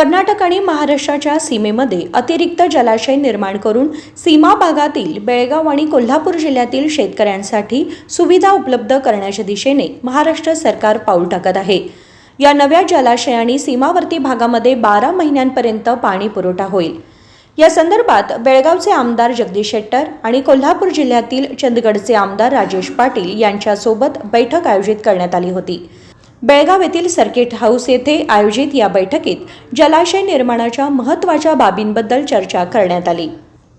कर्नाटक आणि महाराष्ट्राच्या सीमेमध्ये अतिरिक्त जलाशय निर्माण करून सीमा भागातील बेळगाव आणि कोल्हापूर जिल्ह्यातील शेतकऱ्यांसाठी सुविधा उपलब्ध करण्याच्या दिशेने महाराष्ट्र सरकार पाऊल टाकत आहे. या नव्या जलाशयाने सीमावर्ती भागामध्ये बारा महिन्यांपर्यंत पाणी पुरवठा होईल. या संदर्भात बेळगावचे आमदार जगदीश शेट्टर आणि कोल्हापूर जिल्ह्यातील चंदगडचे आमदार राजेश पाटील यांच्यासोबत बैठक आयोजित करण्यात आली होती. बेळगाव येथील सर्किट हाऊस येथे आयोजित या बैठकीत जलाशय निर्माणाच्या महत्त्वाच्या बाबींबद्दल चर्चा करण्यात आली.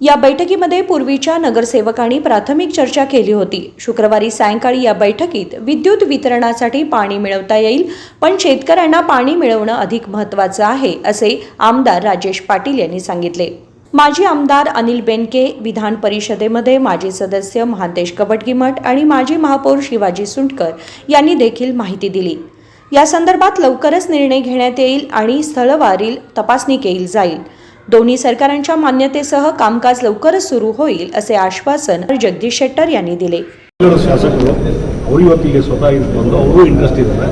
या बैठकीमध्ये पूर्वीच्या नगरसेवकांनी प्राथमिक चर्चा केली होती. शुक्रवारी सायंकाळी या बैठकीत विद्युत वितरणासाठी पाणी मिळवता येईल पण शेतकऱ्यांना पाणी मिळवणं अधिक महत्त्वाचं आहे असे आमदार राजेश पाटील यांनी सांगितले. माजी आमदार अनिल बेनके विधान परिषदेमध्ये माजी सदस्य महांतेश कवटगिमठ आणि माजी महापौर शिवाजी सुंटकर यांनी देखील माहिती दिली. या संदर्भात लवकरच निर्णय घेण्यात येईल आणि स्थळवारील तपासणी केली जाईल दोन्ही सरकारांच्या मान्यतेसह कामकाज लवकरच सुरू होईल असे आश्वासन जगदीश शेट्टर यांनी दिले ಕನ್ನಡ ಶಾಸಕರು ಅವರು ಇವತ್ತಿಗೆ ಸ್ವತಃ ಇದು ಬಂದು ಅವರು ಇಂಟ್ರೆಸ್ಟ್ ಇದ್ದಾರೆ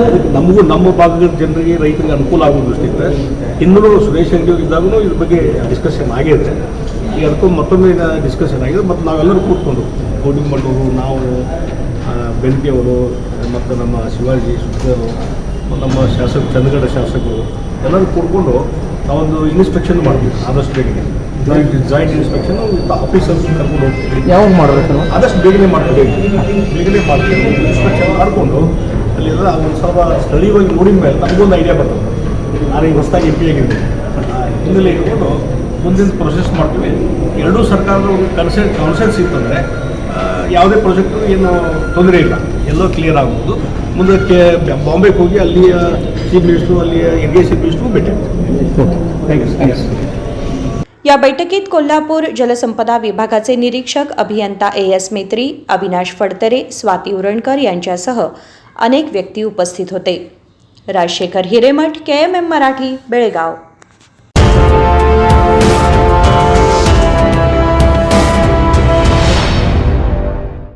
ಅದಕ್ಕೆ ನಮಗೂ ನಮ್ಮ ಭಾಗದ ಜನರಿಗೆ ರೈತರಿಗೆ ಅನುಕೂಲ ಆಗೋ ದೃಷ್ಟಿಯಿಂದ ಇನ್ನೂ ಸುರೇಶ್ ಅಂಗಡಿ ಇದ್ದಾಗೂ ಇದ್ರ ಬಗ್ಗೆ ಡಿಸ್ಕಷನ್ ಆಗಿದೆ ಈಗ ಅದಕ್ಕೂ ಮತ್ತೊಮ್ಮೆ ಡಿಸ್ಕಷನ್ ಆಗಿದೆ ಮತ್ತು ನಾವೆಲ್ಲರೂ ಕೂತ್ಕೊಂಡು ಕೋಡಿಮಣ್ಣವರು ನಾವು ಬೆಂಕಿ ಅವರು ಮತ್ತು ನಮ್ಮ ಶಿವಾಜಿ ಸುತ್ತರು ನಮ್ಮ ಶಾಸಕ ಚಂದ್ರಗಡ ಶಾಸಕರು ಎಲ್ಲರೂ ಕೂಡ್ಕೊಂಡು ನಾವೊಂದು ಇನ್ಸ್ಪೆಕ್ಷನ್ ಮಾಡ್ತೀವಿ ಆದಷ್ಟು ಬೇಗನೆ. ಜಾಯಿಂಟ್ ಜಾಯಿಂಟ್ ಇನ್ಸ್ಪೆಕ್ಷನ್ ಆಫೀಸರ್ಸ್ ಕರ್ಕೊಂಡು ಹೋಗ್ತೀವಿ. ಯಾವಾಗ ಮಾಡಬೇಕು ಆದಷ್ಟು ಬೇಗನೆ ಮಾಡ್ತೀವಿ. ಬೇಗನೆ ಮಾಡ್ತೀವಿ. ಇನ್ಸ್ಪೆಕ್ಷನ್ ಮಾಡಿಕೊಂಡು ಅಲ್ಲಿ ಎಲ್ಲ ಒಂದು ಸ್ವಲ್ಪ ಸ್ಥಳೀಯವಾಗಿ ನೋಡಿದ ಮೇಲೆ ನಮಗೊಂದು ಐಡಿಯಾ ಬರ್ತದೆ ನಾನು ಈಗ ಹೊಸದಾಗಿ ಎಂ ಪಿ ಆಗಿದ್ದೆ ಹಿನ್ನೆಲೆ ಇಟ್ಕೊಂಡು ಮುಂದಿನ ಪ್ರೊಸೆಸ್ ಮಾಡ್ತೀವಿ. ಎರಡೂ ಸರ್ಕಾರದ ಒಂದು ಕನ್ಸೆನ್ ಕಾನ್ಸೆನ್ಸ್ ಇತ್ತಂದರೆ ಯಾವುದೇ ಪ್ರಾಜೆಕ್ಟು ಏನು ತೊಂದರೆ ಇಲ್ಲ ಎಲ್ಲೋ ಕ್ಲಿಯರ್ ಆಗ್ಬೋದು ಮುಂದಕ್ಕೆ ಬಾಂಬೆಗೆ ಹೋಗಿ ಅಲ್ಲಿಯ ಚೀಫ್ ಮಿನಿಸ್ಟ್ರು ಅಲ್ಲಿಯ ಇರಿಗೇಷನ್ ಮಿನಿಸ್ಟ್ರು ಭೇಟಿ ಥ್ಯಾಂಕ್ ಯು ಥ್ಯಾಂಕ್ ಯು या बैठकीत कोल्हापूर जलसंपदा विभागाचे निरीक्षक अभियंता ए एस मेत्री अविनाश फडतरे स्वाती उरणकर यांच्यासह अनेक व्यक्ती उपस्थित होते Rajshekhar Hiremath K M M Marathi Belgaum